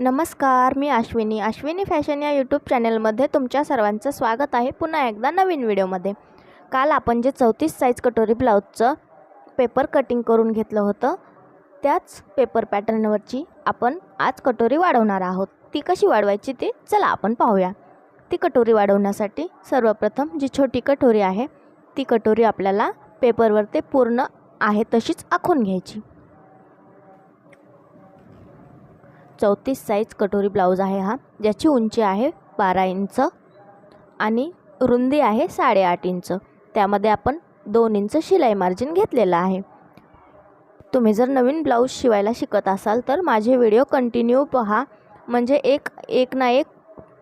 नमस्कार मी अश्विनी. अश्विनी फॅशन या यूट्यूब चॅनलमध्ये तुमच्या सर्वांचं स्वागत आहे पुन्हा एकदा नवीन व्हिडिओमध्ये काल आपण जे चौतीस साईज कटोरी ब्लाऊजचं पेपर कटिंग करून घेतलं होतं त्याच पेपर पॅटर्नवरची आपण आज कटोरी वाढवणार आहोत. ती कशी वाढवायची ते चला आपण पाहूया. ती कटोरी वाढवण्यासाठी सर्वप्रथम जी छोटी कटोरी आहे ती कटोरी आपल्याला पेपरवर ते पूर्ण आहे तशीच आखून घ्यायची. चौतीस साईज कटोरी ब्लाऊज आहे हा. ज्याची उंची आहे बारा इंच आणि रुंदी आहे साडेआठ इंच. त्यामध्ये आपण दोन इंच शिलाई मार्जिन घेतलेलं आहे. तुम्ही जर नवीन ब्लाऊज शिवायला शिकत असाल तर माझे व्हिडिओ कंटिन्यू पहा. म्हणजे एक एक ना एक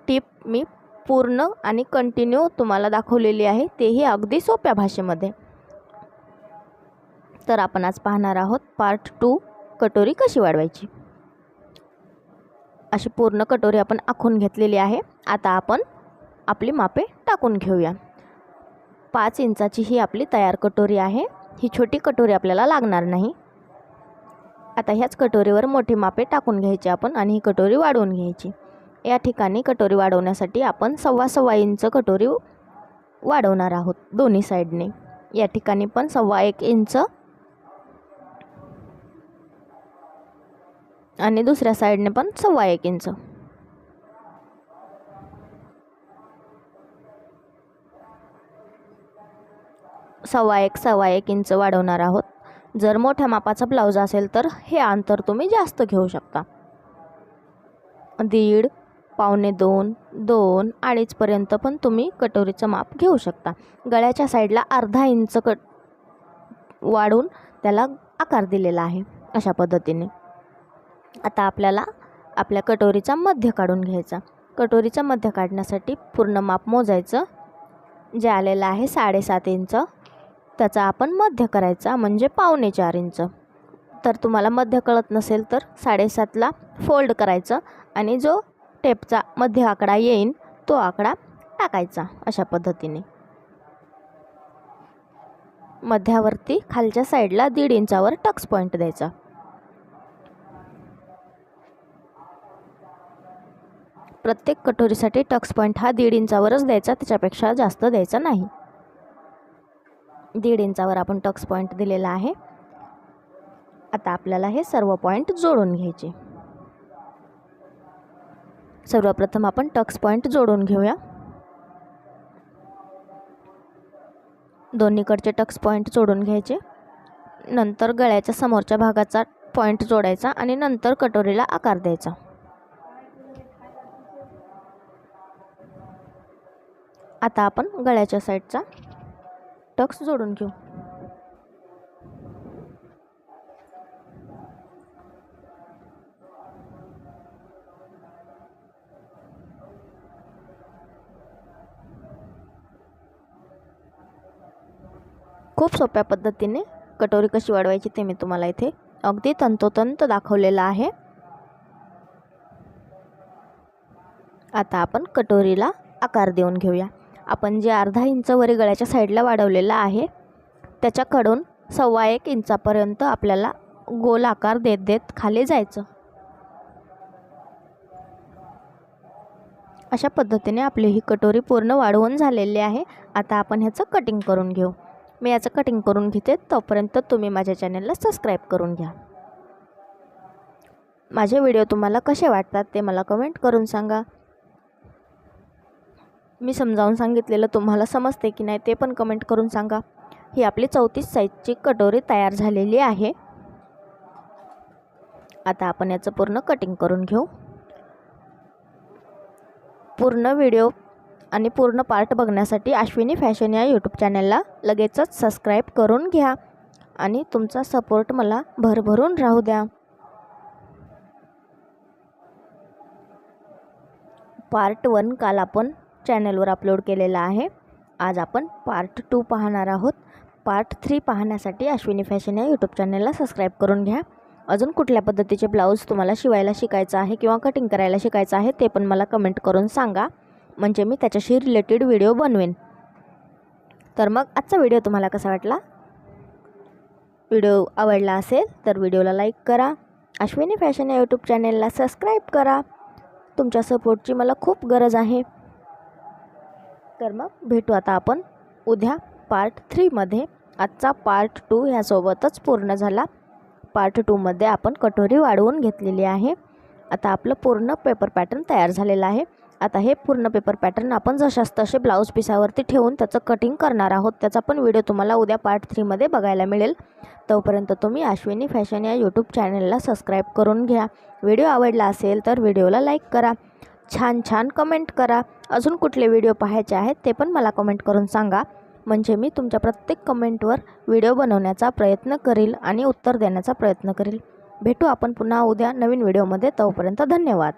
टीप मी पूर्ण आणि कंटिन्यू तुम्हाला दाखवलेली आहे. तेही अगदी सोप्या भाषेमध्ये. तर आपण आज पाहणार आहोत पार्ट टू कटोरी कशी वाढवायची? अशी पूर्ण कटोरी आपण आखून घेतलेली आहे. आता आपण आपली मापे टाकून घेऊया. पाच इंचाची ही आपली तयार कटोरी आहे. ही छोटी कटोरी आपल्याला लागणार नाही. आता ह्याच कटोरीवर मोठी मापे टाकून घ्यायची आपण आणि ही कटोरी वाढवून घ्यायची. या ठिकाणी कटोरी वाढवण्यासाठी आपण सव्वा सव्वा इंच कटोरी वाढवणार आहोत दोन्ही साईडने. या ठिकाणी पण सव्वा एक इंच आणि दुसऱ्या साईडने पण सव्वा एक इंच. सव्वा एक सव्वा एक इंच वाढवणार आहोत. जर मोठ्या मापाचा ब्लाऊज असेल तर हे अंतर तुम्ही जास्त घेऊ शकता. दीड पावणे दोन दोन अडीचपर्यंत पण तुम्ही कटोरीचं माप घेऊ शकता. गळ्याच्या साईडला अर्धा इंच कट वाढून त्याला आकार दिलेला आहे अशा पद्धतीने. आता आपल्याला आपल्या कटोरीचा मध्य काढून घ्यायचा. कटोरीचा मध्य काढण्यासाठी पूर्ण माप मोजायचं. जे आलेलं आहे साडेसात इंच त्याचा आपण मध्य करायचा म्हणजे पावणे चार इंच. तर तुम्हाला मध्य कळत नसेल तर साडेसातला फोल्ड करायचं आणि जो टेपचा मध्य आकडा येईन तो आकडा टाकायचा अशा पद्धतीने. मध्यावरती खालच्या साईडला दीड इंचावर टक्स पॉईंट द्यायचा. प्रत्येक कटोरीसाठी टक्स पॉईंट हा दीड इंचावरच द्यायचा त्याच्यापेक्षा जास्त द्यायचा नाही. दीड इंचावर आपण टक्स पॉईंट दिलेला आहे. आता आपल्याला हे सर्व पॉईंट जोडून घ्यायचे. सर्वप्रथम आपण टक्स पॉईंट जोडून घेऊया. दोन्हीकडचे टक्स पॉईंट जोडून घ्यायचे. नंतर गळ्याच्या समोरच्या भागाचा पॉईंट जोडायचा आणि नंतर कटोरीला आकार द्यायचा. आता आपण गळ्याच्या साईडचा टक्स जोडून घेऊ. खूप सोप्या पद्धतीने कटोरी कशी वाढवायची ते मी तुम्हाला इथे अगदी तंतोतंत दाखवलेलं आहे. आता आपण कटोरीला आकार देऊन घेऊया. आपण जे अर्धा इंच वरी गळ्याच्या साईडला वाढवलेलं आहे त्याच्याकडून सव्वा एक इंचापर्यंत आपल्याला गोल आकार देत देत खाली जायचं. अशा पद्धतीने आपली ही कटोरी पूर्ण वाढवून झालेली आहे. आता आपण ह्याचं कटिंग करून घेऊ. मी याचं कटिंग करून घेते तोपर्यंत तुम्ही माझ्या चॅनलला सबस्क्राईब करून घ्या. माझे व्हिडिओ तुम्हाला कसे वाटतात ते मला कमेंट करून सांगा. मी समजावून सांगितलेलं तुम्हाला समजते की नाही ते पण कमेंट करून सांगा. ही आपली चौतीस साईजची कटोरी तयार झालेली आहे. आता आपण याचं पूर्ण कटिंग करून घेऊ. पूर्ण व्हिडिओ आणि पूर्ण पार्ट बघण्यासाठी अश्विनी फॅशन या यूट्यूब चॅनलला लगेचच सबस्क्राईब करून घ्या आणि तुमचा सपोर्ट मला भरभरून राहू द्या. पार्ट वन काल आपण चॅनलवर अपलोड केलेला आहे. आज आपण पार्ट टू पाहणार आहोत. पार्ट थ्री पाहण्यासाठी अश्विनी फॅशन या यूट्यूब चॅनलला सबस्क्राईब करून घ्या. अजून कुठल्या पद्धतीचे ब्लाऊज तुम्हाला शिवायला शिकायचं आहे किंवा कटिंग करायला शिकायचं आहे ते पण मला कमेंट करून सांगा. म्हणजे मी त्याच्याशी रिलेटेड व्हिडिओ बनवेन. तर मग आजचा व्हिडिओ तुम्हाला कसा वाटला? व्हिडिओ आवडला असेल तर व्हिडिओला लाईक करा. अश्विनी फॅशन या यूट्यूब चॅनेलला सबस्क्राईब करा. तुमच्या सपोर्टची मला खूप गरज आहे. तर मग भेटू. आता आपण उद्या पार्ट थ्रीमध्ये आजचा पार्ट टू ह्यासोबतच पूर्ण झाला. पार्ट टूमध्ये आपण कटोरी वाढवून घेतलेली आहे. आता आपलं पूर्ण पेपर पॅटर्न तयार झालेलं आहे. आता हे पूर्ण पेपर पॅटर्न आपण जशास तसे ब्लाऊज पिसावरती ठेवून त्याचं कटिंग करणार आहोत. त्याचा पण व्हिडिओ तुम्हाला उद्या पार्ट थ्रीमध्ये बघायला मिळेल. तोपर्यंत तुम्ही अश्विनी फॅशन या यूट्यूब चॅनलला सबस्क्राईब करून घ्या. व्हिडिओ आवडला असेल तर व्हिडिओला लाईक करा. छान छान कमेंट करा. अजून कुठले व्हिडिओ पाहायचे आहेत ते पण मला कमेंट करून सांगा. म्हणजे मी तुमच्या प्रत्येक कमेंटवर व्हिडिओ बनवण्याचा प्रयत्न करील आणि उत्तर देण्याचा प्रयत्न करील. भेटू आपण पुन्हा उद्या नवीन व्हिडिओमध्ये तोपर्यंत धन्यवाद.